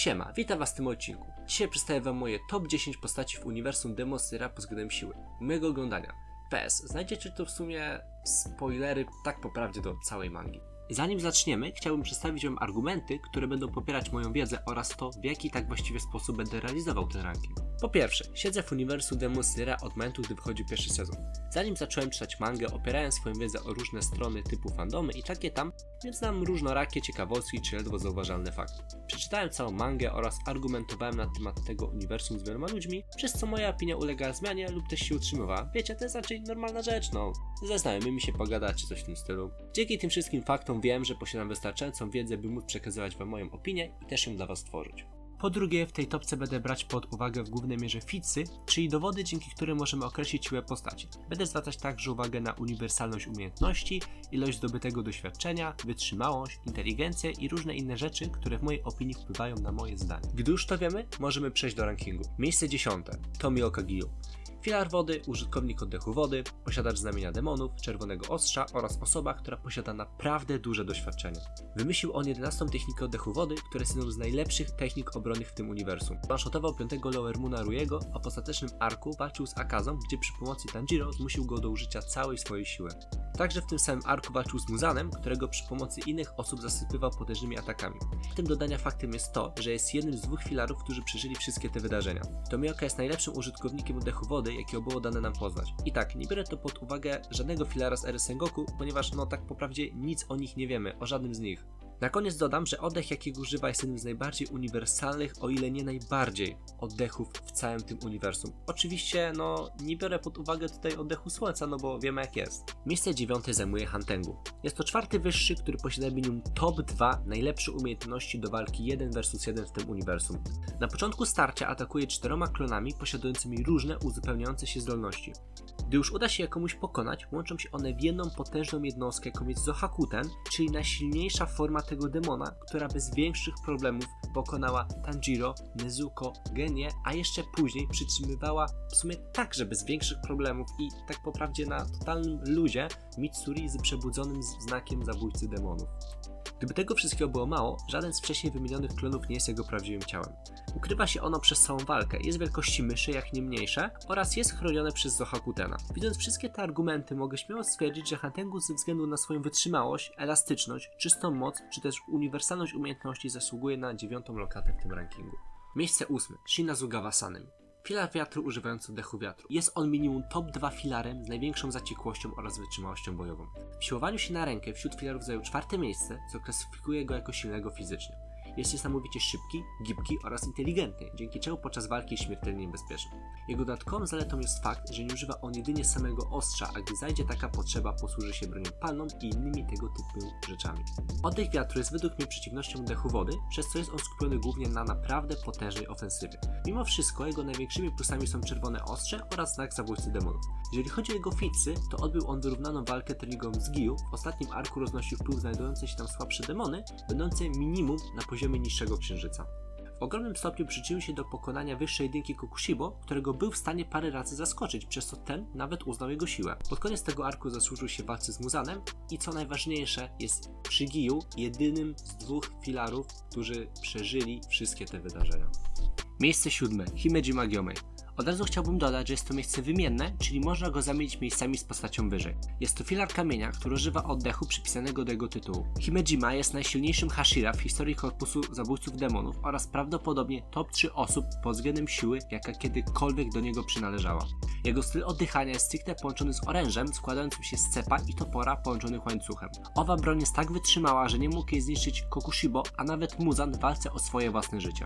Siema, witam was w tym odcinku. Dzisiaj przedstawię wam moje top 10 postaci w uniwersum Demon Slayera pod względem siły. Mojego oglądania. PS, znajdziecie tu w sumie spoilery tak po prawdzie do całej mangi. Zanim zaczniemy, chciałbym przedstawić wam argumenty, które będą popierać moją wiedzę oraz to, w jaki tak właściwie sposób będę realizował ten ranking. Po pierwsze, siedzę w uniwersum Demon Slayera od momentu, gdy wychodził pierwszy sezon. Zanim zacząłem czytać mangę, opierałem swoją wiedzę o różne strony typu fandomy i takie tam, więc znam różnorakie ciekawostki czy ledwo zauważalne fakty. Przeczytałem całą mangę oraz argumentowałem na temat tego uniwersum z wieloma ludźmi, przez co moja opinia ulegała zmianie lub też się utrzymywała. Wiecie, to jest raczej normalna rzecz, no. Ze znajomymi się pogadać czy coś w tym stylu. Dzięki tym wszystkim faktom wiem, że posiadam wystarczającą wiedzę, by móc przekazywać wam moją opinię i też ją dla was tworzyć. Po drugie, w tej topce będę brać pod uwagę w głównej mierze ficy, czyli dowody, dzięki którym możemy określić siłę postaci. Będę zwracać także uwagę na uniwersalność umiejętności, ilość zdobytego doświadczenia, wytrzymałość, inteligencję i różne inne rzeczy, które w mojej opinii wpływają na moje zdanie. Gdy już to wiemy, możemy przejść do rankingu. Miejsce dziesiąte. Tomi Okagiyu. Filar wody, użytkownik oddechu wody, posiadacz znamienia demonów, czerwonego ostrza oraz osoba, która posiada naprawdę duże doświadczenie. Wymyślił on 11 technikę oddechu wody, która jest jedną z najlepszych technik obronnych w tym uniwersum. One-shotował 5 Lower Moona Ruiego, a w ostatecznym arku walczył z Akazą, gdzie przy pomocy Tanjiro zmusił go do użycia całej swojej siły. Także w tym samym arku walczył z Muzanem, którego przy pomocy innych osób zasypywał potężnymi atakami. W tym dodania faktem jest to, że jest jednym z dwóch filarów, którzy przeżyli wszystkie te wydarzenia. Tomioka jest najlepszym użytkownikiem oddechu wody, jakiego było dane nam poznać. I tak, nie biorę to pod uwagę żadnego filara z Ery Sengoku, ponieważ no tak po prawdzie nic o nich nie wiemy, o żadnym z nich. Na koniec dodam, że oddech jakiego używa jest jednym z najbardziej uniwersalnych, o ile nie najbardziej oddechów w całym tym uniwersum. Oczywiście, no, nie biorę pod uwagę tutaj oddechu słońca, no bo wiemy jak jest. Miejsce dziewiąte zajmuje Hantengu. Jest to czwarty wyższy, który posiada minimum top 2 najlepsze umiejętności do walki 1 vs 1 w tym uniwersum. Na początku starcia atakuje czteroma klonami posiadającymi różne uzupełniające się zdolności. Gdy już uda się je komuś pokonać, łączą się one w jedną potężną jednostkę, jaką jest Zohakuten, czyli najsilniejsza forma tego demona, która bez większych problemów pokonała Tanjiro, Nezuko, Genie, a jeszcze później przytrzymywała w sumie także bez większych problemów i tak po prawdzie na totalnym luzie Mitsuri z przebudzonym znakiem zabójcy demonów. Gdyby tego wszystkiego było mało, żaden z wcześniej wymienionych klonów nie jest jego prawdziwym ciałem. Ukrywa się ono przez całą walkę, jest wielkości myszy jak nie mniejsze oraz jest chronione przez Zohakutena. Widząc wszystkie te argumenty mogę śmiało stwierdzić, że Hantengu ze względu na swoją wytrzymałość, elastyczność, czystą moc czy też uniwersalność umiejętności zasługuje na dziewiątą lokatę w tym rankingu. Miejsce ósme. Shinazugawa Sanem. Filar wiatru używający oddechu wiatru. Jest on minimum top 2 filarem z największą zaciekłością oraz wytrzymałością bojową. W siłowaniu się na rękę wśród filarów zajął czwarte miejsce, co klasyfikuje go jako silnego fizycznie. Jest niesamowicie szybki, gibki oraz inteligentny, dzięki czemu podczas walki jest śmiertelnie niebezpieczny. Jego dodatkową zaletą jest fakt, że nie używa on jedynie samego ostrza, a gdy zajdzie taka potrzeba, posłuży się bronią palną i innymi tego typu rzeczami. Oddech wiatru jest według mnie przeciwnością oddechu wody, przez co jest on skupiony głównie na naprawdę potężnej ofensywie. Mimo wszystko jego największymi plusami są czerwone ostrze oraz znak zabójcy demonów. Jeżeli chodzi o jego ficy, to odbył on wyrównaną walkę treningową z Giyu, w ostatnim arku roznosił wpływ znajdujące się tam słabsze demony, będące minimum na poziomie niższego księżyca. W ogromnym stopniu przyczynił się do pokonania wyższej jedynki Kokushibo, którego był w stanie parę razy zaskoczyć, przez co ten nawet uznał jego siłę. Pod koniec tego arku zasłużył się walce z Muzanem i co najważniejsze, jest Giyu jedynym z dwóch filarów, którzy przeżyli wszystkie te wydarzenia. Miejsce siódme. Himeji Magiomei. Od razu chciałbym dodać, że jest to miejsce wymienne, czyli można go zamienić miejscami z postacią wyżej. Jest to filar kamienia, który używa oddechu przypisanego do jego tytułu. Himejima jest najsilniejszym Hashira w historii korpusu zabójców demonów oraz prawdopodobnie top 3 osób pod względem siły, jaka kiedykolwiek do niego przynależała. Jego styl oddychania jest stricte połączony z orężem, składającym się z cepa i topora połączonych łańcuchem. Owa broń jest tak wytrzymała, że nie mógł jej zniszczyć Kokushibo, a nawet Muzan w walce o swoje własne życie.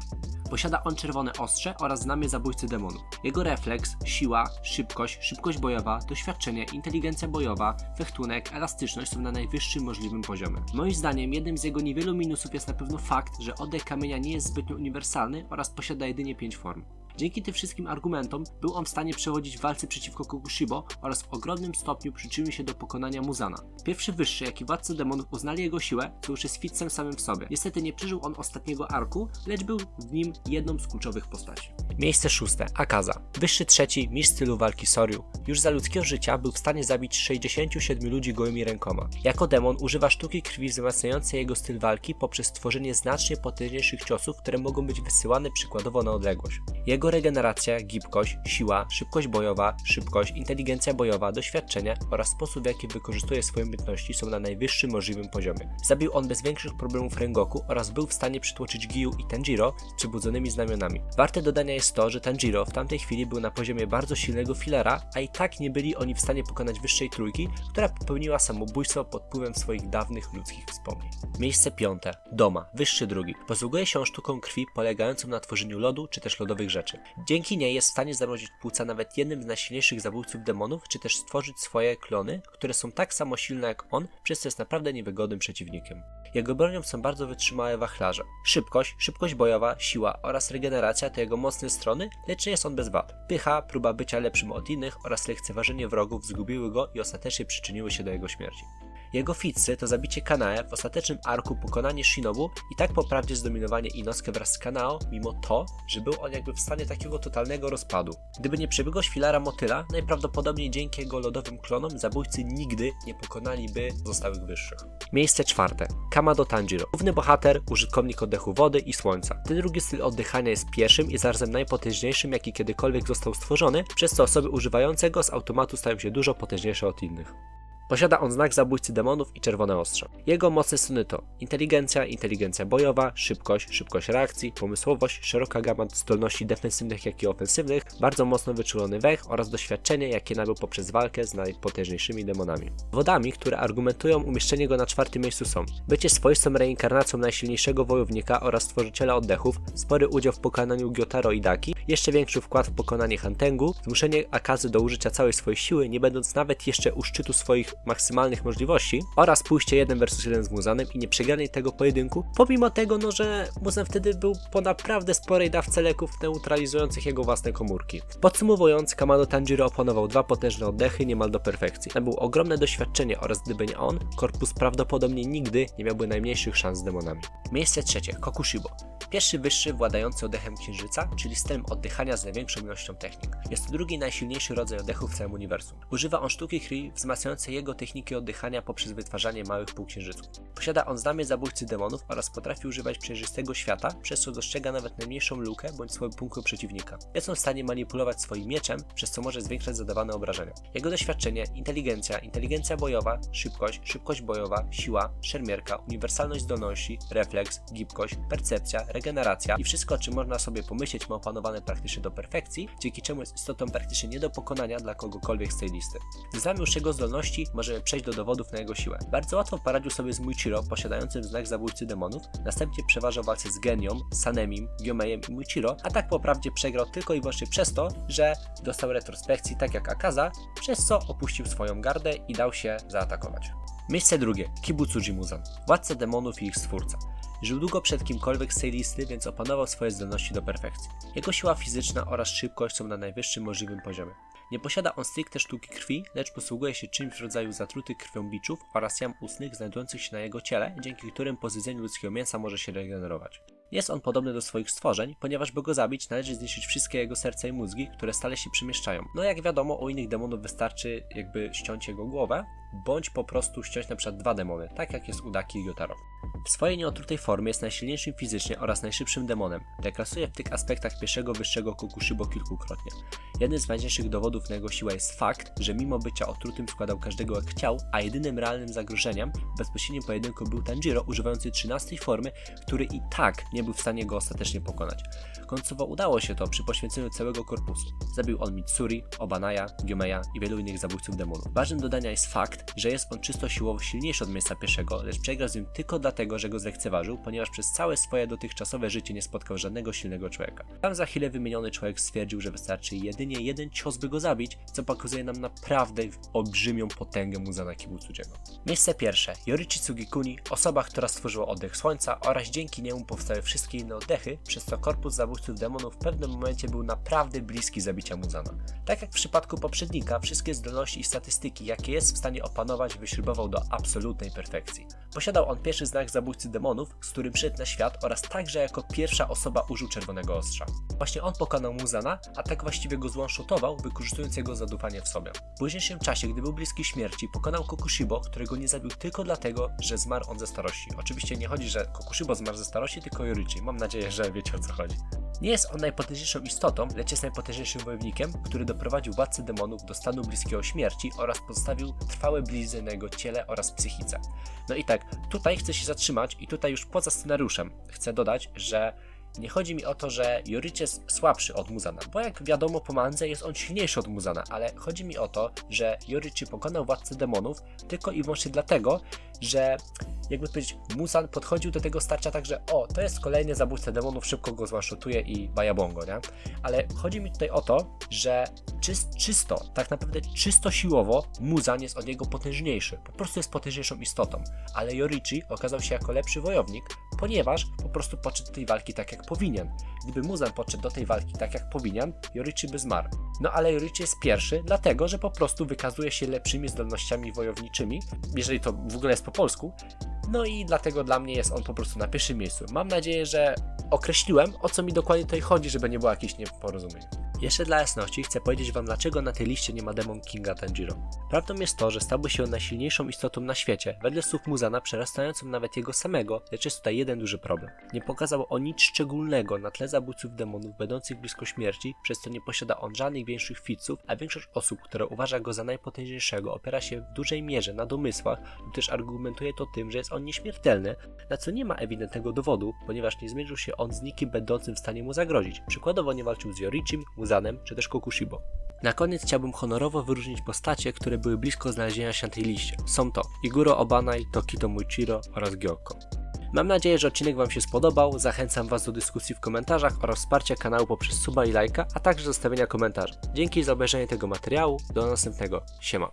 Posiada on czerwone ostrze oraz znamie zabójcy demonów. Jego refleks, siła, szybkość, szybkość bojowa, doświadczenie, inteligencja bojowa, fechtunek, elastyczność są na najwyższym możliwym poziomie. Moim zdaniem jednym z jego niewielu minusów jest na pewno fakt, że oddech kamienia nie jest zbytnio uniwersalny oraz posiada jedynie 5 form. Dzięki tym wszystkim argumentom był on w stanie przechodzić walce przeciwko Kokushibo oraz w ogromnym stopniu przyczynił się do pokonania Muzana. Pierwszy wyższy, jak i władcy demonów uznali jego siłę, co już jest fitzem samym w sobie. Niestety nie przeżył on ostatniego arku, lecz był w nim jedną z kluczowych postaci. Miejsce szóste. Akaza. Wyższy trzeci, mistrz stylu walki Soryu. Już za ludzkiego życia był w stanie zabić 67 ludzi gołymi rękoma. Jako demon używa sztuki krwi wzmacniającej jego styl walki poprzez tworzenie znacznie potężniejszych ciosów, które mogą być wysyłane przykładowo na odległość. Jego regeneracja, gibkość, siła, szybkość bojowa, szybkość, inteligencja bojowa, doświadczenie oraz sposób w jaki wykorzystuje swoje umiejętności są na najwyższym możliwym poziomie. Zabił on bez większych problemów Rengoku oraz był w stanie przytłoczyć Giyu i Tanjiro z przebudzonymi znamionami. Warte dodania jest to, że Tanjiro w tamtej chwili był na poziomie bardzo silnego filera, a i tak nie byli oni w stanie pokonać wyższej trójki, która popełniła samobójstwo pod wpływem swoich dawnych ludzkich wspomnień. Miejsce piąte. Doma. Wyższy drugi. Posługuje się sztuką krwi polegającą na tworzeniu lodu czy też lodowych rzeczy. Dzięki niej jest w stanie zamrozić płuca nawet jednym z najsilniejszych zabójców demonów, czy też stworzyć swoje klony, które są tak samo silne jak on, przez co jest naprawdę niewygodnym przeciwnikiem. Jego bronią są bardzo wytrzymałe wachlarze. Szybkość, szybkość bojowa, siła oraz regeneracja to jego mocne strony, lecz nie jest on bez wad. Pycha, próba bycia lepszym od innych oraz lekceważenie wrogów zgubiły go i ostatecznie przyczyniły się do jego śmierci. Jego fitzy to zabicie Kanae w ostatecznym arku pokonanie Shinobu i tak po zdominowanie Inosuke wraz z Kanao, mimo to, że był on jakby w stanie takiego totalnego rozpadu. Gdyby nie przebiegłość filara motyla, najprawdopodobniej dzięki jego lodowym klonom zabójcy nigdy nie pokonaliby zostałych wyższych. Miejsce czwarte. Kamado Tanjiro. Główny bohater, użytkownik oddechu wody i słońca. Ten drugi styl oddychania jest pierwszym i zarazem najpotężniejszym, jaki kiedykolwiek został stworzony, przez co osoby używające go z automatu stają się dużo potężniejsze od innych. Posiada on znak zabójcy demonów i czerwone ostrze. Jego mocne strony to inteligencja, inteligencja bojowa, szybkość, szybkość reakcji, pomysłowość, szeroka gama zdolności defensywnych jak i ofensywnych, bardzo mocno wyczulony wech oraz doświadczenie jakie nabył poprzez walkę z najpotężniejszymi demonami. Wodami, które argumentują umieszczenie go na czwartym miejscu są bycie swoistą reinkarnacją najsilniejszego wojownika oraz stworzyciela oddechów, spory udział w pokonaniu Gyotaro i Daki, jeszcze większy wkład w pokonanie Hantengu, zmuszenie Akazy do użycia całej swojej siły, nie będąc nawet jeszcze u szczytu swoich maksymalnych możliwości oraz pójście 1 versus 1 z Muzanem i nie przegranie tego pojedynku, pomimo tego, no, że Muzan wtedy był po naprawdę sporej dawce leków neutralizujących jego własne komórki. Podsumowując, Kamado Tanjiro opanował dwa potężne oddechy niemal do perfekcji. Nabył ogromne doświadczenie oraz gdyby nie on, korpus prawdopodobnie nigdy nie miałby najmniejszych szans z demonami. Miejsce trzecie, Kokushibo. Pierwszy wyższy władający oddechem księżyca, czyli stylem oddychania z największą ilością technik. Jest to drugi najsilniejszy rodzaj oddechu w całym uniwersum. Używa on sztuki krwi wzmacniającej jego techniki oddychania poprzez wytwarzanie małych półksiężyców. Posiada on znamię zabójcy demonów oraz potrafi używać przejrzystego świata, przez co dostrzega nawet najmniejszą lukę bądź słaby punkt przeciwnika. Jest on w stanie manipulować swoim mieczem, przez co może zwiększać zadawane obrażenia. Jego doświadczenie, inteligencja, inteligencja bojowa, szybkość, szybkość bojowa, siła, szermierka, uniwersalność zdolności, refleks, gibkość, percepcja, regeneracja i wszystko, o czym można sobie pomyśleć, ma opanowane praktycznie do perfekcji, dzięki czemu jest istotą praktycznie nie do pokonania dla kogokolwiek z tej listy. Znamy już jego zdolności, możemy przejść do dowodów na jego siłę. Bardzo łatwo poradził sobie z Muichiro, posiadającym znak zabójcy demonów, następnie przeważał walce z Genią, Sanemim, Gyomejem i Muichiro, a tak po prawdzie przegrał tylko i wyłącznie przez to, że dostał retrospekcji tak jak Akaza, przez co opuścił swoją gardę i dał się zaatakować. Miejsce drugie. Kibutsuji Muzan. Władca demonów i ich stwórca. Żył długo przed kimkolwiek z tej listy, więc opanował swoje zdolności do perfekcji. Jego siła fizyczna oraz szybkość są na najwyższym możliwym poziomie. Nie posiada on stricte sztuki krwi, lecz posługuje się czymś w rodzaju zatruty krwią biczów oraz jam ustnych znajdujących się na jego ciele, dzięki którym po zjedzeniu ludzkiego mięsa może się regenerować. Jest on podobny do swoich stworzeń, ponieważ by go zabić należy zniszczyć wszystkie jego serca i mózgi, które stale się przemieszczają. No jak wiadomo, u innych demonów wystarczy jakby ściąć jego głowę, bądź po prostu ściąć przykład dwa demony, tak jak jest u Daki i Gyotaro. W swojej nieotrutej formie jest najsilniejszym fizycznie oraz najszybszym demonem. Deklasuje w tych aspektach pierwszego wyższego Kokushibo kilkukrotnie. Jednym z ważniejszych dowodów na jego siłę jest fakt, że mimo bycia otrutym składał każdego jak chciał, a jedynym realnym zagrożeniem w bezpośrednim pojedynku był Tanjiro używający 13 formy, który i tak nie był w stanie go ostatecznie pokonać. Końcowo udało się to przy poświęceniu całego korpusu. Zabił on Mitsuri, Obanaya, Gyomeya i wielu innych zabójców demonów. Ważnym dodania jest fakt, że jest on czysto siłowo silniejszy od miejsca pierwszego, lecz przegrał z nim tylko dlatego, że go zlekceważył, ponieważ przez całe swoje dotychczasowe życie nie spotkał żadnego silnego człowieka. Tam za chwilę wymieniony człowiek stwierdził, że wystarczy jedynie jeden cios, by go zabić, co pokazuje nam naprawdę olbrzymią potęgę Muzana Kibutsujiego. Miejsce pierwsze. Yorichi Tsugikuni, osoba, która stworzyła oddech słońca oraz dzięki niemu powstały wszystkie inne oddechy, przez co korpus zabójców demonów w pewnym momencie był naprawdę bliski zabicia Muzana. Tak jak w przypadku poprzednika, wszystkie zdolności i statystyki, jakie jest w stanie opanować, wyśrubował do absolutnej perfekcji. Posiadał on pierwszy znak zabójcy demonów, z którym przyszedł na świat oraz także jako pierwsza osoba użył czerwonego ostrza. Właśnie on pokonał Muzana, a tak właściwie go zwanshotował, wykorzystując jego zadufanie w sobie. W późniejszym czasie, gdy był bliski śmierci, pokonał Kokushibo, którego nie zabił tylko dlatego, że zmarł on ze starości. Oczywiście nie chodzi, że Kokushibo zmarł ze starości, tylko Yorichi. Mam nadzieję, że wiecie o co chodzi. Nie jest on najpotężniejszą istotą, lecz jest najpotężniejszym wojownikiem, który doprowadził władcę demonów do stanu bliskiego śmierci oraz pozostawił blizny na jego ciele oraz psychice. No i tak, tutaj chcę się zatrzymać i tutaj już poza scenariuszem chcę dodać, że nie chodzi mi o to, że Yorichi jest słabszy od Muzana, bo jak wiadomo po mandze jest on silniejszy od Muzana, ale chodzi mi o to, że Yorichi pokonał władcę demonów tylko i wyłącznie dlatego, że jakby powiedzieć, Muzan podchodził do tego starcia tak, że o, to jest kolejny zabójca demonów, szybko go zwanshotuje i bajabongo, nie? Ale chodzi mi tutaj o to, że czyst, czysto, tak naprawdę czysto siłowo Muzan jest od niego potężniejszy. Po prostu jest potężniejszą istotą. Ale Yorichi okazał się jako lepszy wojownik, ponieważ po prostu podszedł do tej walki tak jak powinien. Gdyby Muzan podszedł do tej walki tak jak powinien, Yorichi by zmarł. No ale Yorichi jest pierwszy, dlatego że po prostu wykazuje się lepszymi zdolnościami wojowniczymi, jeżeli to w ogóle jest po polsku. No i dlatego dla mnie jest on po prostu na pierwszym miejscu. Mam nadzieję, że określiłem, o co mi dokładnie tutaj chodzi, żeby nie było jakichś nieporozumień. Jeszcze dla jasności chcę powiedzieć Wam, dlaczego na tej liście nie ma Demon Kinga Tanjiro. Prawdą jest to, że stałby się on najsilniejszą istotą na świecie, wedle słów Muzana przerastającą nawet jego samego, lecz jest tutaj jeden duży problem. Nie pokazał on nic szczególnego na tle zabójców demonów będących blisko śmierci, przez co nie posiada on żadnych większych ficów, a większość osób, które uważa go za najpotężniejszego, opiera się w dużej mierze na domysłach lub też argumentuje to tym, że jest on nieśmiertelny, na co nie ma ewidentnego dowodu, ponieważ nie zmierzył się on z nikim będącym w stanie mu zagrozić. Przykładowo nie walczył z Yorichim, Czy też Kokushibo. Na koniec chciałbym honorowo wyróżnić postacie, które były blisko znalezienia się na tej liście. Są to Iguro Obanai, Tokito Muichiro oraz Gyoko. Mam nadzieję, że odcinek Wam się spodobał. Zachęcam Was do dyskusji w komentarzach oraz wsparcia kanału poprzez suba i lajka, a także zostawienia komentarza. Dzięki za obejrzenie tego materiału. Do następnego. Siema.